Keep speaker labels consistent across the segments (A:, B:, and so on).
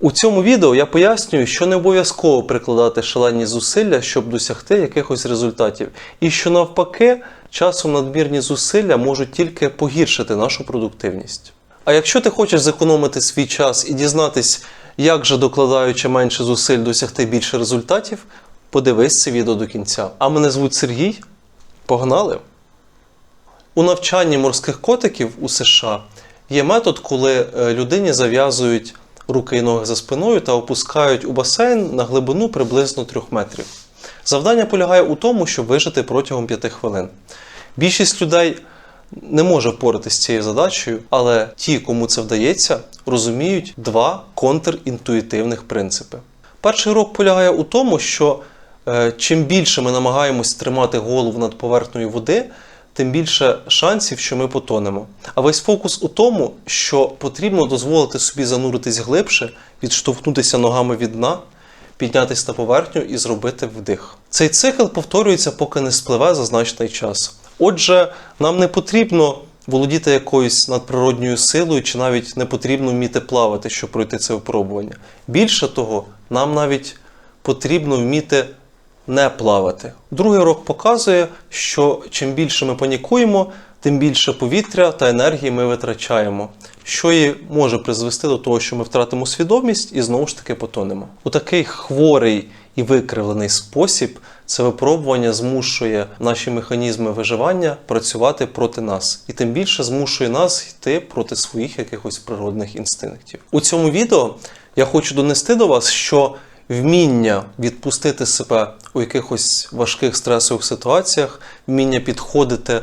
A: У цьому відео я пояснюю, що не обов'язково прикладати шалені зусилля, щоб досягти якихось результатів, і що навпаки, часом надмірні зусилля можуть тільки погіршити нашу продуктивність. А якщо ти хочеш зекономити свій час і дізнатись, як же докладаючи менше зусиль досягти більше результатів, подивись це відео до кінця. А мене звуть Сергій. Погнали! У навчанні морських котиків у США є метод, коли е, людині зав'язують руки і ноги за спиною та опускають у басейн на глибину приблизно 3 метрів. Завдання полягає у тому, щоб вижити протягом 5 хвилин. Більшість людей не може впоратися з цією задачею, але ті, кому це вдається, розуміють два контрінтуїтивних принципи. Перший урок полягає у тому, що е, чим більше ми намагаємось тримати голову над поверхнею води, тим більше шансів, що ми потонемо. А весь фокус у тому, що потрібно дозволити собі зануритись глибше, відштовхнутися ногами від дна, піднятися на поверхню і зробити вдих. Цей цикл повторюється, поки не спливе зазначений час. Отже, нам не потрібно володіти якоюсь надприродньою силою, чи навіть не потрібно вміти плавати, щоб пройти це випробування. Більше того, нам навіть потрібно вміти не плавати. Другий урок показує, що чим більше ми панікуємо, тим більше повітря та енергії ми витрачаємо, що і може призвести до того, що ми втратимо свідомість і знову ж таки потонемо. У такий хворий і викривлений спосіб це випробування змушує наші механізми виживання працювати проти нас, і тим більше змушує нас йти проти своїх якихось природних інстинктів. У цьому відео я хочу донести до вас, що вміння відпустити себе у якихось важких стресових ситуаціях, вміння підходити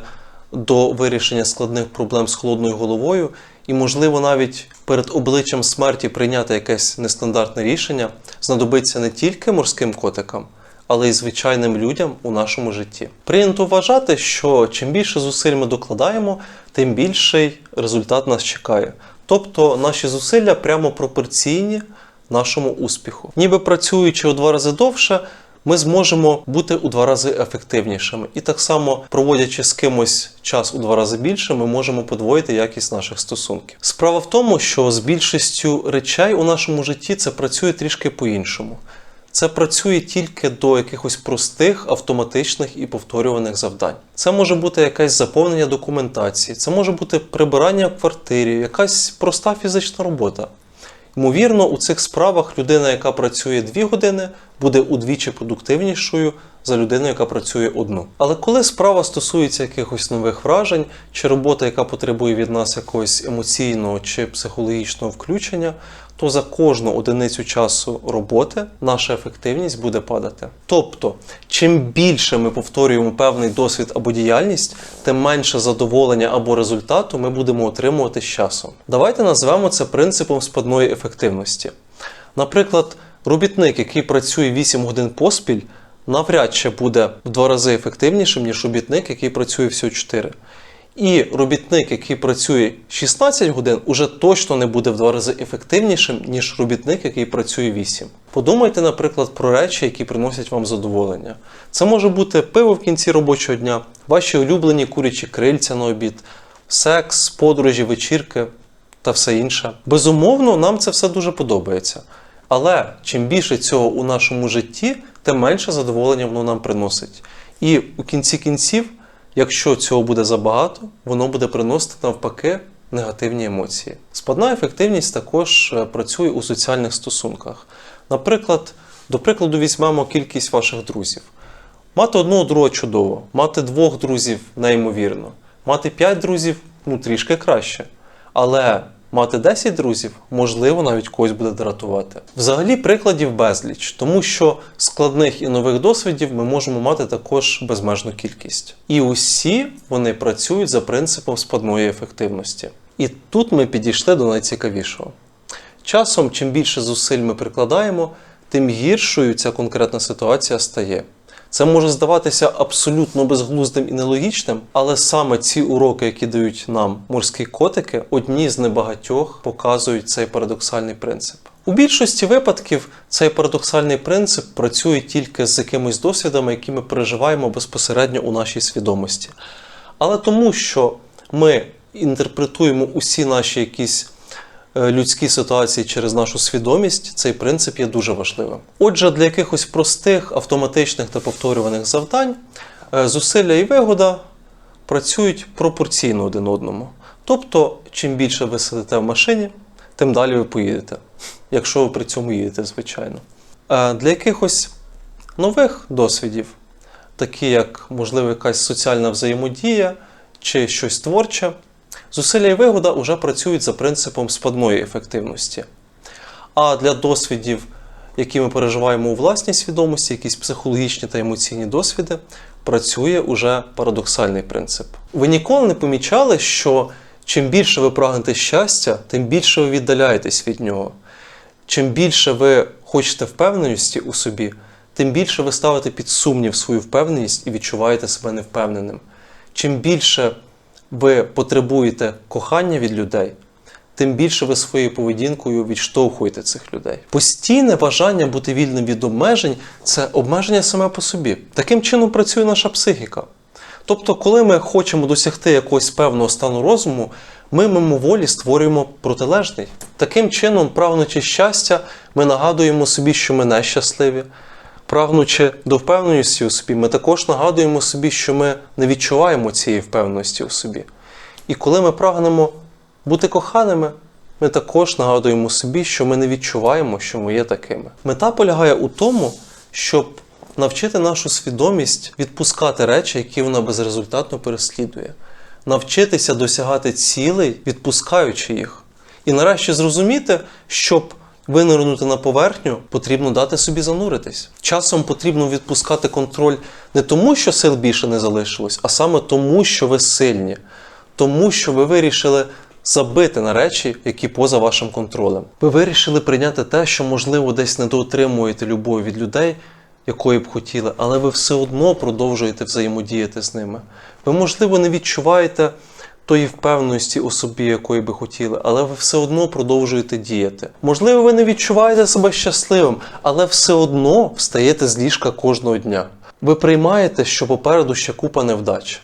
A: до вирішення складних проблем з холодною головою, і, можливо, навіть перед обличчям смерті прийняти якесь нестандартне рішення знадобиться не тільки морським котикам, але й звичайним людям у нашому житті. Прийнято вважати, що чим більше зусиль ми докладаємо, тим більший результат нас чекає. Тобто наші зусилля прямо пропорційні нашому успіху. Ніби працюючи у два рази довше, ми зможемо бути у два рази ефективнішими. І так само, проводячи з кимось час у два рази більше, ми можемо подвоїти якість наших стосунків. Справа в тому, що з більшістю речей у нашому житті це працює трішки по-іншому. Це працює тільки до якихось простих, автоматичних і повторюваних завдань. Це може бути якесь заповнення документації, це може бути прибирання в квартирі, якась проста фізична робота. Ймовірно, у цих справах людина, яка працює 2 години, буде удвічі продуктивнішою за людину, яка працює одну. Але коли справа стосується якихось нових вражень, чи робота, яка потребує від нас якогось емоційного чи психологічного включення, то за кожну одиницю часу роботи наша ефективність буде падати. Тобто, чим більше ми повторюємо певний досвід або діяльність, тим менше задоволення або результату ми будемо отримувати з часом. Давайте назвемо це принципом спадної ефективності. Наприклад, робітник, який працює 8 годин поспіль, навряд чи буде в два рази ефективнішим, ніж робітник, який працює всього 4. І робітник, який працює 16 годин, уже точно не буде в два рази ефективнішим, ніж робітник, який працює 8. Подумайте, наприклад, про речі, які приносять вам задоволення. Це може бути пиво в кінці робочого дня, ваші улюблені курячі крильця на обід, секс, подорожі, вечірки та все інше. Безумовно, нам це все дуже подобається. Але чим більше цього у нашому житті, тим менше задоволення воно нам приносить. І у кінці кінців, якщо цього буде забагато, воно буде приносити навпаки негативні емоції. Спадна ефективність також е, працює у соціальних стосунках. Наприклад, до прикладу, візьмемо кількість ваших друзів. Мати одного друга чудово, мати двох друзів неймовірно, мати п'ять друзів ну трішки краще. Але мати 10 друзів, можливо, навіть когось буде дратувати. Взагалі, прикладів безліч, тому що складних і нових досвідів ми можемо мати також безмежну кількість. І усі вони працюють за принципом спадної ефективності. І тут ми підійшли до найцікавішого. Часом, чим більше зусиль ми прикладаємо, тим гіршою ця конкретна ситуація стає. Це може здаватися абсолютно безглуздим і нелогічним, але саме ці уроки, які дають нам морські котики, одні з небагатьох показують цей парадоксальний принцип. У більшості випадків цей парадоксальний принцип працює тільки з якимись досвідами, які ми переживаємо безпосередньо у нашій свідомості. Але тому, що ми інтерпретуємо усі наші якісь е, людські ситуації через нашу свідомість, цей принцип є дуже важливим. Отже, для якихось простих автоматичних та повторюваних завдань е, зусилля і вигода працюють пропорційно один одному. Тобто, чим більше ви сидите в машині, тим далі ви поїдете, якщо ви при цьому їдете, звичайно. Е, Для якихось нових досвідів, такі як, можливо, якась соціальна взаємодія чи щось творче, зусилля і вигода вже працюють за принципом спадної ефективності. А для досвідів, які ми переживаємо у власній свідомості, якісь психологічні та емоційні досвіди, працює уже парадоксальний принцип. Ви ніколи не помічали, що чим більше ви прагнете щастя, тим більше ви віддаляєтесь від нього. Чим більше ви хочете впевненості у собі, тим більше ви ставите під сумнів свою впевненість і відчуваєте себе невпевненим. Чим більше ви потребуєте кохання від людей, тим більше ви своєю поведінкою відштовхуєте цих людей. Постійне бажання бути вільним від обмежень це обмеження саме по собі. Таким чином працює наша психіка. Тобто, коли ми хочемо досягти якогось певного стану розуму, ми мимоволі створюємо протилежний. Таким чином, прагнучи щастя, ми нагадуємо собі, що ми нещасливі. Прагнучи до впевненості у собі, ми також нагадуємо собі, що ми не відчуваємо цієї впевненості у собі. І коли ми прагнемо бути коханими, ми також нагадуємо собі, що ми не відчуваємо, що ми є такими. Мета полягає у тому, щоб навчити нашу свідомість відпускати речі, які вона безрезультатно переслідує, навчитися досягати цілей, відпускаючи їх. І нарешті зрозуміти, щоб винирнути на поверхню, потрібно дати собі зануритись. Часом потрібно відпускати контроль не тому, що сил більше не залишилось, а саме тому, що ви сильні, тому що ви вирішили забити на речі, які поза вашим контролем. Ви вирішили прийняти те, що, можливо, десь недоотримуєте любові від людей, якої б хотіли, але ви все одно продовжуєте взаємодіяти з ними. Ви, можливо, не відчуваєте тої впевненості у собі, якої би хотіли, але ви все одно продовжуєте діяти. Можливо, ви не відчуваєте себе щасливим, але все одно встаєте з ліжка кожного дня. Ви приймаєте, що попереду ще купа невдач.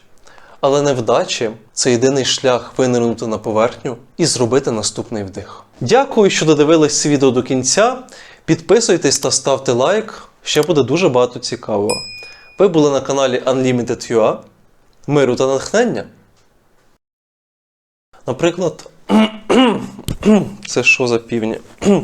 A: Але невдачі це єдиний шлях винирнути на поверхню і зробити наступний вдих. Дякую, що додивились це відео до кінця. Підписуйтесь та ставте лайк, ще буде дуже багато цікавого. Ви були на каналі Unlimited.ua. Миру та натхнення. Наприклад, це що за півні?